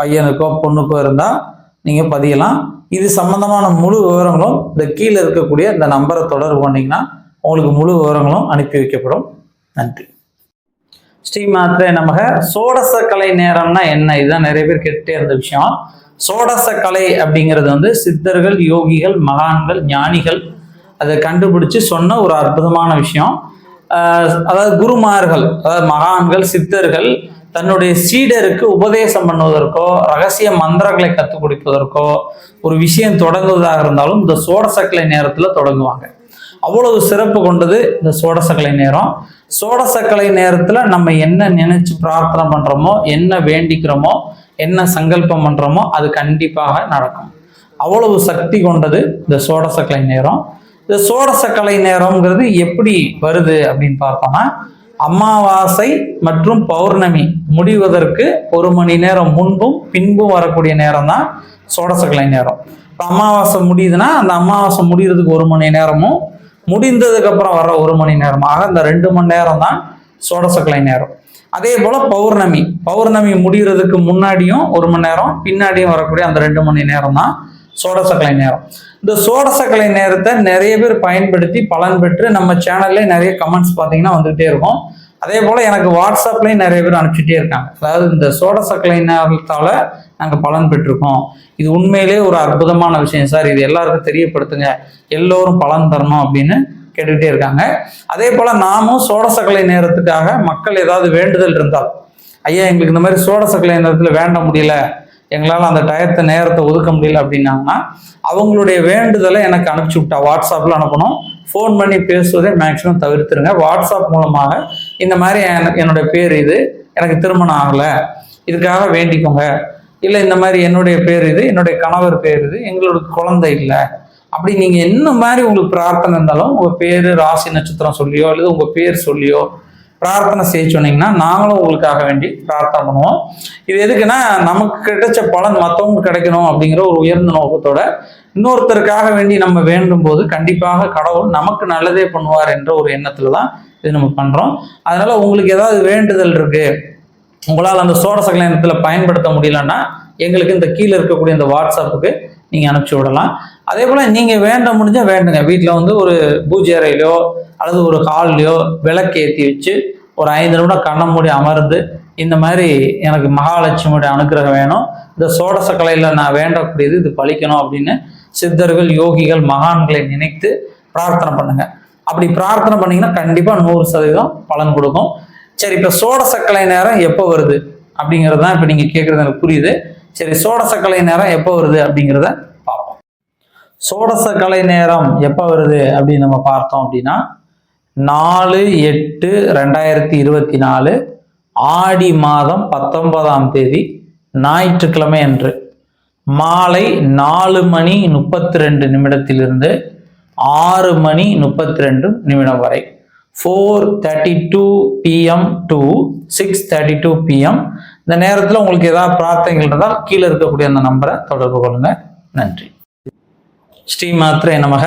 பையனுக்கோ பொண்ணுக்கோ இருந்தால் நீங்கள் பதியலாம். இது சம்பந்தமான முழு விவரங்களும் இந்த கீழே இருக்கக்கூடிய இந்த நம்பரை தொடர்பு பண்ணிங்கன்னா உங்களுக்கு முழு விவரங்களும் அனுப்பி வைக்கப்படும். நன்றி. ஸ்ரீ மாத்திரை நமக. சோடச கலை நேரம்னா என்ன? இதுதான் நிறைய பேர் கேட்டுட்டே இருந்த விஷயம். சோடச கலை அப்படிங்கிறது வந்து சித்தர்கள் யோகிகள் மகான்கள் ஞானிகள் அதை கண்டுபிடிச்சு சொன்ன ஒரு அற்புதமான விஷயம். அதாவது குருமார்கள் அதாவது மகான்கள் சித்தர்கள் தன்னுடைய சீடருக்கு உபதேசம் பண்ணுவதற்கோ ரகசிய மந்திரங்களை கற்றுக் கொடுப்பதற்கோ ஒரு விஷயம் தொடங்குவதாக இருந்தாலும் இந்த சோடசக்கலை நேரத்தில் தொடங்குவாங்க. அவ்வளவு சிறப்பு கொண்டது இந்த சோடசக்கலை நேரம். சோடசக்கலை நேரத்தில் நம்ம என்ன நினைச்சு பிரார்த்தனை பண்ணுறோமோ என்ன வேண்டிக்கிறோமோ என்ன சங்கல்பம் பண்ணுறோமோ அது கண்டிப்பாக நடக்கும். அவ்வளவு சக்தி கொண்டது இந்த சோடசக்கலை நேரம். இந்த சோடசக்கலை நேரம்ங்கிறது எப்படி வருது அப்படின்னு பார்த்தோம்னா அமாவாசை மற்றும் பௌர்ணமி முடிவதற்கு ஒரு மணி நேரம் முன்பும் பின்பும் வரக்கூடிய நேரம் தான் சோடசக்கலை நேரம். இப்போ அமாவாசை முடியுதுன்னா அந்த அமாவாசை முடிகிறதுக்கு ஒரு மணி நேரமும் முடிந்ததுக்கு அப்புறம் வர ஒரு மணி நேரம் ஆக இந்த ரெண்டு மணி நேரம் தான் சோடசக்கலை நேரம். அதே போல பௌர்ணமி. பௌர்ணமி முடிகிறதுக்கு முன்னாடியும் ஒரு மணி நேரம் பின்னாடியும் வரக்கூடிய அந்த ரெண்டு மணி நேரம் தான் சோடசக்கலை நேரம். இந்த சோடசக்கலை நேரத்தை நிறைய பேர் பயன்படுத்தி பலன் பெற்று நம்ம சேனல்ல நிறைய கமெண்ட்ஸ் பார்த்தீங்கன்னா வந்துகிட்டே இருக்கும். அதே போல எனக்கு வாட்ஸ்அப்லேயும் நிறைய பேர் அனுப்பிச்சிட்டே இருக்காங்க. அதாவது இந்த சோடசக்கலை நேரத்தால நாங்கள் பலன் பெற்றிருக்கோம். இது உண்மையிலேயே ஒரு அற்புதமான விஷயம் சார். இது எல்லாருக்கும் தெரியப்படுத்துங்க. எல்லோரும் பலன் தரணும் அப்படின்னு கேட்டுக்கிட்டே இருக்காங்க. அதே போல நாமும் சோடசக்கலை நேரத்துக்காக மக்கள் ஏதாவது வேண்டுதல் இருந்தால் ஐயா எங்களுக்கு இந்த மாதிரி சோடசக்கலை நேரத்தில் வேண்ட முடியல. எங்களால் அந்த டயத்தை நேரத்தை ஒதுக்க முடியல அப்படின்னாங்கன்னா அவங்களுடைய வேண்டுதலை எனக்கு அனுப்பிச்சி விட்டா வாட்ஸ்அப்பில் அனுப்பணும். ஃபோன் பண்ணி பேசுவதை மேக்ஸிமம் தவிர்த்துருங்க. வாட்ஸ்அப் மூலமாக இந்த மாதிரி என்னுடைய பேர் இது எனக்கு திருமணம் ஆகலை இதுக்காக வேண்டிக்கோங்க. இல்லை இந்த மாதிரி என்னுடைய பேர் இது என்னுடைய கணவர் பேர் இது எங்களோட குழந்தை இல்லை. அப்படி நீங்கள் என்ன மாதிரி உங்களுக்கு பிரார்த்தனை இருந்தாலும் உங்கள் பேர் ராசி நட்சத்திரம் சொல்லியோ அல்லது உங்கள் பேர் சொல்லியோ பிரார்த்தனை செய்ய சொன்னீங்கன்னா நாங்களும் உங்களுக்காக வேண்டி பிரார்த்தனை பண்ணுவோம். இது எதுக்குன்னா நமக்கு கிடைச்ச பலன் மற்றவங்களுக்கு கிடைக்கணும் அப்படிங்கிற ஒரு உயர்ந்த நோக்கத்தோட இன்னொருத்தருக்காக வேண்டி நம்ம வேண்டும் போது கண்டிப்பாக கடவுள் நமக்கு நல்லதே பண்ணுவார் என்ற ஒரு எண்ணத்துல தான் இது நம்ம பண்றோம். அதனால உங்களுக்கு ஏதாவது வேண்டுதல் இருக்கு உங்களால் அந்த சோட சகலத்தில் பயன்படுத்த முடியலன்னா எங்களுக்கு இந்த கீழே இருக்கக்கூடிய இந்த வாட்ஸ்அப்புக்கு நீங்கள் அனுப்பிச்சி விடலாம். அதே போல் நீங்கள் வேண்ட முடிஞ்சால் வேண்டுங்க. வீட்டில் வந்து ஒரு பூஜை அறையிலையோ அல்லது ஒரு ஹால்லையோ விளக்கு ஏற்றி வச்சு ஒரு ஐந்து நிமிடம் கண்ணை மூடி அமர்ந்து இந்த மாதிரி எனக்கு மகாலட்சுமியுடைய அனுக்கிரகம் வேணும். இந்த சோடச கலையில் நான் வேண்டக்கூடியது இது பழிக்கணும் அப்படின்னு சித்தர்கள் யோகிகள் மகான்களை நினைத்து பிரார்த்தனை பண்ணுங்க. அப்படி பிரார்த்தனை பண்ணீங்கன்னா கண்டிப்பாக நூறு சதவீதம் பலன் கொடுக்கும். சரி இப்போ சோடசக்கலை நேரம் எப்போ வருது அப்படிங்கிறது தான் இப்போ நீங்கள் கேட்குறது எனக்கு புரியுது. சரி சோடசக்கலை நேரம் எப்போ வருது அப்படிங்கிறத பார்ப்போம். சோடசக்கலை நேரம் எப்போ வருது அப்படின்னு நம்ம பார்த்தோம் அப்படின்னா நாலு எட்டு ரெண்டாயிரத்தி இருபத்தி நாலு ஆடி மாதம் பத்தொன்பதாம் தேதி ஞாயிற்றுக்கிழமை அன்று. மாலை நாலு மணி முப்பத்தி ரெண்டு நிமிடத்திலிருந்து ஆறு மணி முப்பத்தி ரெண்டு நிமிடம் வரை. Four thirty two PM to six thirty two PM இந்த நேரத்தில் உங்களுக்கு ஏதாவது பிரார்த்தனைகள் இருந்தால் கீழே இருக்கக்கூடிய அந்த நம்பரை தொடர்பு கொள்ளுங்கள் நன்றி. ஸ்ரீ மாத்திரை நமக.